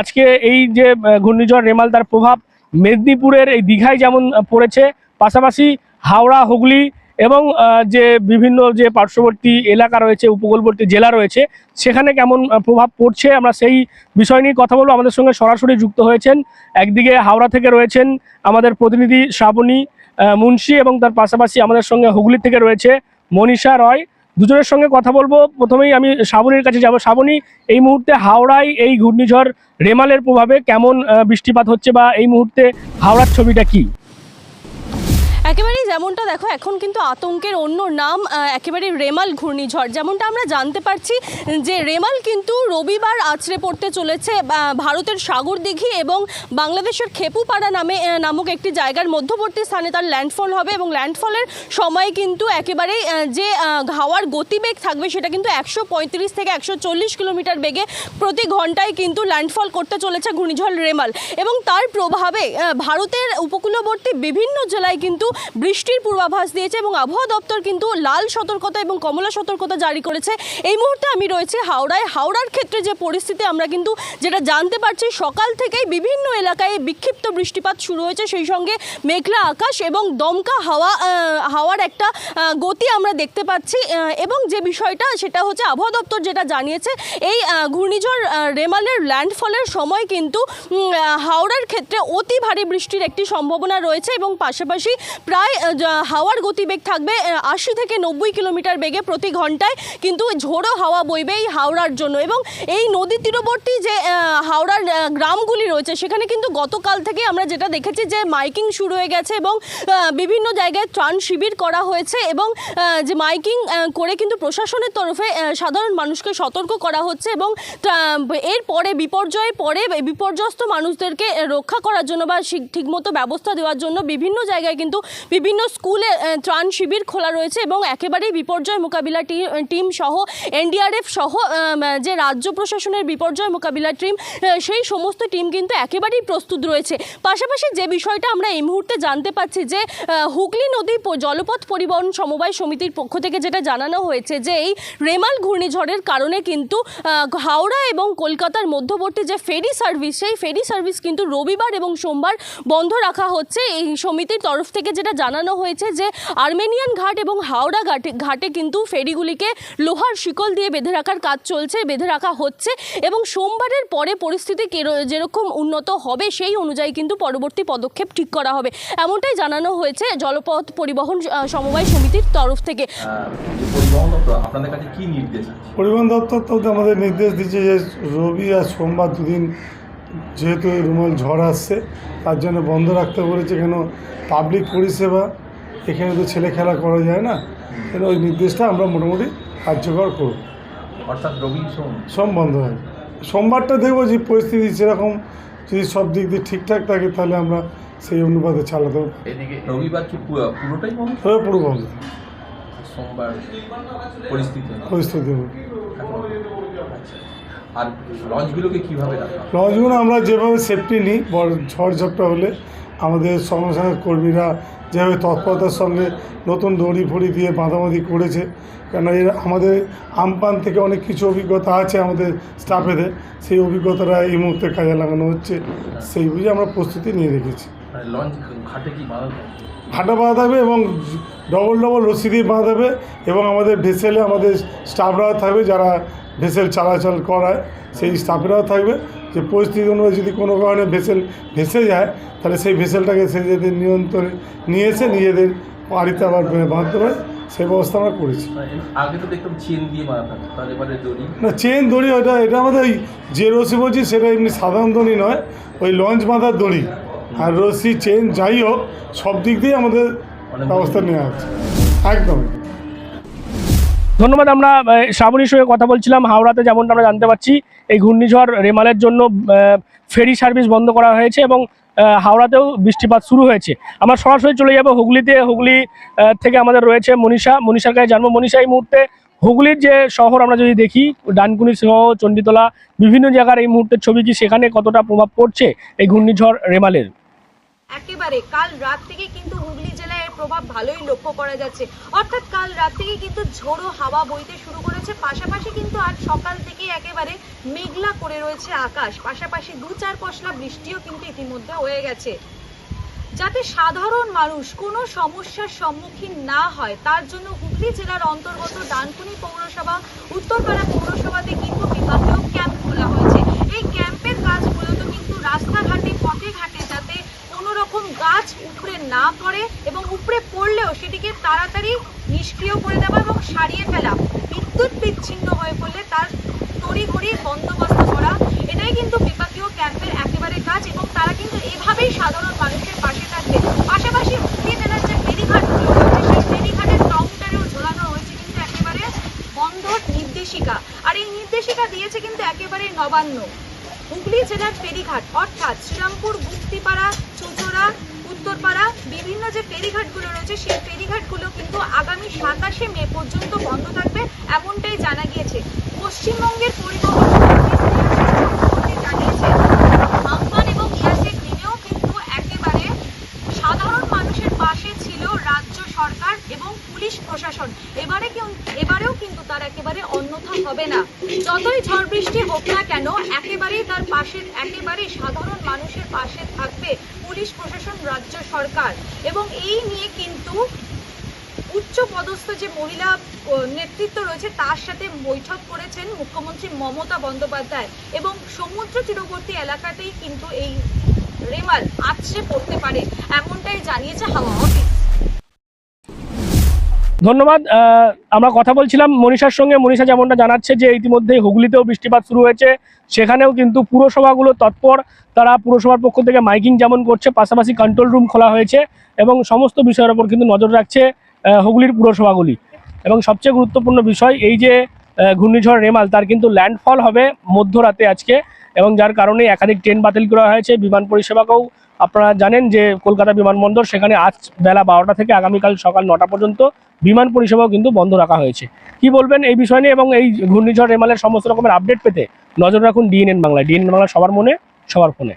আজকে এই যে ঘূর্ণিঝড় রেমাল তার প্রভাব মেদিনীপুরের এই দীঘায় যেমন পড়েছে, পাশাপাশি হাওড়া, হুগলি এবং যে বিভিন্ন যে পার্শ্ববর্তী এলাকা রয়েছে, উপকূলবর্তী জেলা রয়েছে, সেখানে কেমন প্রভাব পড়ছে আমরা সেই বিষয় নিয়ে কথা বলব। আমাদের সঙ্গে সরাসরি যুক্ত হয়েছেন, একদিকে হাওড়া থেকে রয়েছেন আমাদের প্রতিনিধি শ্রাবণী মুন্সি এবং তার পাশাপাশি আমাদের সঙ্গে হুগলি থেকে রয়েছে মনীষা রয়। দুজনের সঙ্গে কথা বলব। প্রথমেই আমি শ্রাবণীর কাছে যাব। শ্রাবণী এই মুহূর্তে হাওড়ায় এই ঘূর্ণিঝড় রেমালের প্রভাবে কেমন বৃষ্টিপাত হচ্ছে বা এই মুহূর্তে হাওড়ার ছবিটা কি? একেবারেই যেমনটা দেখো, এখন কিন্তু আতঙ্কের অন্য নাম একেবারে রেমাল ঘূর্ণিঝড়। যেমনটা আমরা জানতে পারছি যে রেমাল কিন্তু রবিবার আছড়ে পড়তে চলেছে ভারতের সাগর দিঘি এবং বাংলাদেশের খেপুপাড়া নামে নামক একটি জায়গার মধ্যবর্তী স্থানে তার ল্যান্ডফল হবে এবং ল্যান্ডফলের সময় কিন্তু একেবারেই যে হাওয়ার গতিবেগ থাকবে সেটা কিন্তু একশো পঁয়ত্রিশ থেকে একশো চল্লিশ কিলোমিটার বেগে প্রতি ঘন্টায় কিন্তু ল্যান্ডফল করতে চলেছে ঘূর্ণিঝড় রেমাল। এবং তার প্রভাবে ভারতের উপকূলবর্তী বিভিন্ন জেলায় কিন্তু বৃষ্টির পূর্বাভাস দিয়েছে এবং আবহাওয়া দপ্তর কিন্তু লাল সতর্কতা এবং কমলা সতর্কতা জারি করেছে। এই মুহূর্তে আমি রয়েছে হাওড়ায়। হাওড়ার ক্ষেত্রে যে পরিস্থিতি, আমরা কিন্তু যেটা জানতে পারছি, সকাল থেকেই বিভিন্ন এলাকায় বিক্ষিপ্ত বৃষ্টিপাত শুরু হয়েছে। সেই সঙ্গে মেঘলা আকাশ এবং দমকা হাওয়া হাওয়ার একটা গতি আমরা দেখতে পাচ্ছি এবং যে বিষয়টা সেটা হচ্ছে আবহাওয়া দপ্তর যেটা জানিয়েছে, এই ঘূর্ণিঝড় রেমালের ল্যান্ডফলের সময় কিন্তু হাওড়ার ক্ষেত্রে অতি ভারী বৃষ্টির একটি সম্ভাবনা রয়েছে এবং পাশাপাশি প্রায় হাওয়ার গতিবেগ থাকবে আশি থেকে নব্বই কিলোমিটার বেগে প্রতি ঘন্টায়, কিন্তু ঝোড়ো হাওয়া বইবে এই হাওড়ার জন্য। এবং এই নদী তীরবর্তী যে হাওড়ার গ্রামগুলি রয়েছে, সেখানে কিন্তু গতকাল থেকে আমরা যেটা দেখেছি যে, মাইকিং শুরু হয়ে গেছে এবং বিভিন্ন জায়গায় ত্রাণ শিবির করা হয়েছে এবং যে মাইকিং করে কিন্তু প্রশাসনের তরফে সাধারণ মানুষকে সতর্ক করা হচ্ছে এবং এর পরে বিপর্যয়ের পরে বিপর্যস্ত মানুষদেরকে রক্ষা করার জন্য বা ঠিকমতো ব্যবস্থা দেওয়ার জন্য বিভিন্ন জায়গায় কিন্তু বিভিন্ন স্কুলে ত্রাণ শিবির খোলা রয়েছে এবং একেবারেই বিপর্যয় মোকাবিলা টিম সহ, এনডিআরএফ সহ যে রাজ্য প্রশাসনের বিপর্যয় মোকাবিলা টিম সেই সমস্ত টিম কিন্তু একেবারেই প্রস্তুত রয়েছে। পাশাপাশি যে বিষয়টা আমরা এই মুহূর্তে জানতে পাচ্ছি যে হুগলি নদী জলপথ পরিবহন সমবায় সমিতির পক্ষ থেকে যেটা জানানো হয়েছে যে, এই রেমাল ঘূর্ণিঝড়ের কারণে কিন্তু হাওড়া এবং কলকাতার মধ্যবর্তী যে ফেরি সার্ভিস, সেই ফেরি সার্ভিস কিন্তু রবিবার এবং সোমবার বন্ধ রাখা হচ্ছে। এই সমিতির তরফ থেকে যেটা জানানো হয়েছে যে আর্মেনিয়ান ঘাট এবং হাওড়া ঘাটে ঘাটে কিন্তু ফেরিগুলিকে লোহার শিকল দিয়ে বেঁধে রাখার কাজ চলছে বেঁধে রাখা হচ্ছে এবং সোমবারের পরে পরিস্থিতি কেরো- যেরকম উন্নত হবে সেই অনুযায়ী কিন্তু পরবর্তী পদক্ষেপ ঠিক করা হবে। এমনটাই জানানো হয়েছে জলপথ পরিবহন সমবায় সমিতির তরফ থেকে। আহ, যে পরিবহন দপ্তর আপনাদের কাছে কি নির্দেশ আছে? পরিবহন দপ্তর তো আমাদের নির্দেশ দিচ্ছে যে রবি আর সোমবার দুদিন যেহেতু এই রুমাল ঝড় আসছে তার জন্য বন্ধ রাখতে বলেছে কেন? পাবলিক পরিষেবা এখানে তো ছেলে খেলা করা যায় না। কেন ওই নির্দেশটা আমরা মোটামুটি কার্যকর করব। অর্থাৎ রবি সোম। বন্ধ হয়। সোমবারটা দেখব যে পরিস্থিতি সেরকম যদি সব দিক দিয়ে ঠিকঠাক থাকে তাহলে আমরা সেই অনুপাতে চালাতে এদিকে রবিবার কি পুরোটাই বন্ধ? তবে পুরো বন্ধ। সোমবার পরিস্থিতি পরিস্থিতি আচ্ছা। আর লঞ্চগুলোকে কীভাবে রাখা লঞ্চগুলো আমরা যেভাবে সেফটি নিই বড় ঝড় ঝপটা হলে আমাদের সঙ্গে সঙ্গে কর্মীরা যেভাবে তৎপরতার সঙ্গে নতুন দড়ি ফড়ি দিয়ে বাঁধাবাঁধি করেছে কেন এর আমাদের আমপান থেকে অনেক কিছু অভিজ্ঞতা আছে আমাদের স্টাফেদের সেই অভিজ্ঞতাটা এই মুহূর্তে কাজে লাগানো হচ্ছে সেই বুঝে আমরা প্রস্তুতি নিয়ে রেখেছি মানে লঞ্চ ঘাটে কি বাধা থাকে? বাঁধা থাকবে এবং ডবল ডবল রশি দিয়ে বাঁধা থাকবে এবং আমাদের ভেসেলে আমাদের স্টাফরাও থাকবে যারা ভেসেল চলাচল করায় সেই স্টাফেরাও থাকবে। যে পরিস্থিতি অনুযায়ী যদি কোনো কারণে ভেসেল ভেসে যায় তাহলে সেই ভেসেলটাকে সে নিজেদের নিয়ন্ত্রণে নিয়ে এসে নিজেদের বাড়িতে আবার বাঁধতে পারে সেই ব্যবস্থা আমরা করেছি। মানে আগে তো দেখতাম চেন দিয়ে বাঁধা থাকে তার এবারে দড়ি। না চেন দড়ি ওটা এটা আমাদের ওই যে রশি বলছি সেটা এমনি সাধারণ দড়ি নয় ওই লঞ্চ বাঁধার দড়ি। আর রশি চেন যাই হোক সব দিক দিয়ে আমাদের ব্যবস্থা নেওয়া হচ্ছে। একদম। ধন্যবাদ, আমরা শ্রাবণীর সঙ্গে কথা বলছিলাম, হাওড়াতে যেমনটা আমরা জানতে পারছি, এই ঘূর্ণিঝড় রেমালের জন্য ফেরি সার্ভিস বন্ধ করা হয়েছে এবং হাওড়াতেও বৃষ্টিপাত শুরু হয়েছে। আমরা সরাসরি চলে যাব হুগলিতে, হুগলি থেকে আমাদের রয়েছে মনীষা। মনীষার কাছে জানব, মনীষা, এই মুহূর্তে হুগলির যে শহর আমরা যদি দেখি, ডানকুনি সহ, চণ্ডীতলা, বিভিন্ন জায়গার এই মুহূর্তের ছবি কি সেখানে কতটা প্রভাব পড়ছে এই ঘূর্ণিঝড় রেমালের? একেবারে, কাল রাত থেকে কিন্তু হুগলি প্রভাব ভালোই লক্ষ্য করা যাচ্ছে। অর্থাৎ কাল রাত থেকে কিন্তু ঝোড়ো হাওয়া বইতে শুরু করেছে। পাশাপাশি কিন্তু আজ সকাল থেকে একেবারে মেঘলা করে রয়েছে আকাশ। পাশাপাশি দু চার পশলা বৃষ্টিও কিন্তু ইতিমধ্যে হয়ে গেছে। যাতে সাধারণ মানুষ কোনো সমস্যার সম্মুখীন না হয়, তার জন্য হুগলি জেলার অন্তর্গত ডানকুনি পৌরসভা, উত্তরপাড়া পৌরসভাতে কিন্তু বিভাগীয় ক্যাম্প খোলা হয়েছে এই ক্যাম্পের কাজ মূলত কিন্তু রাস্তাঘাটে পথে ঘাটে যাতে কোনো রকম গাছ উপড়ে না পড়ে এবং উপড়ে পড়লেও সেটিকে তাড়াতাড়ি নিষ্ক্রিয় করে দেওয়া এবং সারিয়ে ফেলা। বিদ্যুৎ বিচ্ছিন্ন হয়ে পড়লে তার তড়িঘড়ি বন্দোবস্ত করা। এটাই কিন্তু বিপাকীয় ক্যাম্পের একেবারে কাজ এবং তারা কিন্তু এভাবেই সাধারণ মানুষের পাশে থাকবে। পাশাপাশি হুগলি জেলার যে ফেরিঘাটগুলো রয়েছে, সেই ফেরিঘাটের কাউন্টারেও ঝোলানো হয়েছে কিন্তু একেবারে বন্ধর নির্দেশিকা। আর এই নির্দেশিকা দিয়েছে কিন্তু একেবারে নবান্ন। হুগলি জেলার ফেরিঘাট, অর্থাৎ শ্রীরামপুর, গুপ্তিপাড়া, চুচড়া উত্তরপাড়া, বিভিন্ন যে ফেরিঘাটগুলো রয়েছে, সেই ফেরিঘাটগুলো কিন্তু আগামী সাতাশে মে পর্যন্ত বন্ধ থাকবে এমনটাই জানা গিয়েছে। পশ্চিমবঙ্গের পরিবহন এবং দিনেও কিন্তু একেবারে সাধারণ মানুষের পাশে ছিল রাজ্য সরকার এবং পুলিশ প্রশাসন। এবারে এবারেও কিন্তু তার একেবারে অন্যথা হবে না। যতই ঝড় বৃষ্টি হোক না কেন, একেবারেই তার পাশে সাধারণ মানুষের পাশে থাকবে পুলিশ, প্রশাসন, রাজ্য সরকার এবং এই নিয়ে কিন্তু উচ্চ পদস্থ যে মহিলা নেতৃত্ব রয়েছে, তার সাথে বৈঠক করেছেন মুখ্যমন্ত্রী মমতা বন্দ্যোপাধ্যায় এবং সমুদ্র তীরবর্তী এলাকাতেই কিন্তু এই রেমাল আছড়ে পড়তে পারে, এমনটাই জানিয়েছে হাওয়া অফিস। ধন্যবাদ। আমরা কথা বলছিলাম মনীষার সঙ্গে। মনীষা যেমনটা জানাচ্ছে যে ইতিমধ্যে হুগলিতেও বৃষ্টিপাত শুরু হয়েছে। সেখানেও কিন্তু পুরসভাগুলো তৎপর। তারা পুরসভার পক্ষ থেকে মাইকিং যেমন করছে, পাশাপাশি কন্ট্রোল রুম খোলা হয়েছে এবং সমস্ত বিষয়ের ওপর কিন্তু নজর রাখছে হুগলির পুরসভাগুলি। এবং সবচেয়ে গুরুত্বপূর্ণ বিষয় এই যে ঘূর্ণিঝড় রেমাল, তার কিন্তু ল্যান্ডফল হবে মধ্যরাতে আজকে এবং যার কারণে একাধিক ট্রেন বাতিল করা হয়েছে। বিমান পরিষেবাকেও আপনারা জানেন যে কলকাতা বিমানবন্দর সেখানে আজ বেলা বারোটা থেকে আগামীকাল সকাল নটা পর্যন্ত বিমান পরিষেবাও কিন্তু বন্ধ রাখা হয়েছে। কি বলবেন এই বিষয় নিয়ে এবং এই ঘূর্ণিঝড়, রেমালের সমস্ত রকমের আপডেট পেতে নজর রাখুন ডিএনএন বাংলায়। ডিএনএন বাংলা সবার মনে, সবার ফোনে।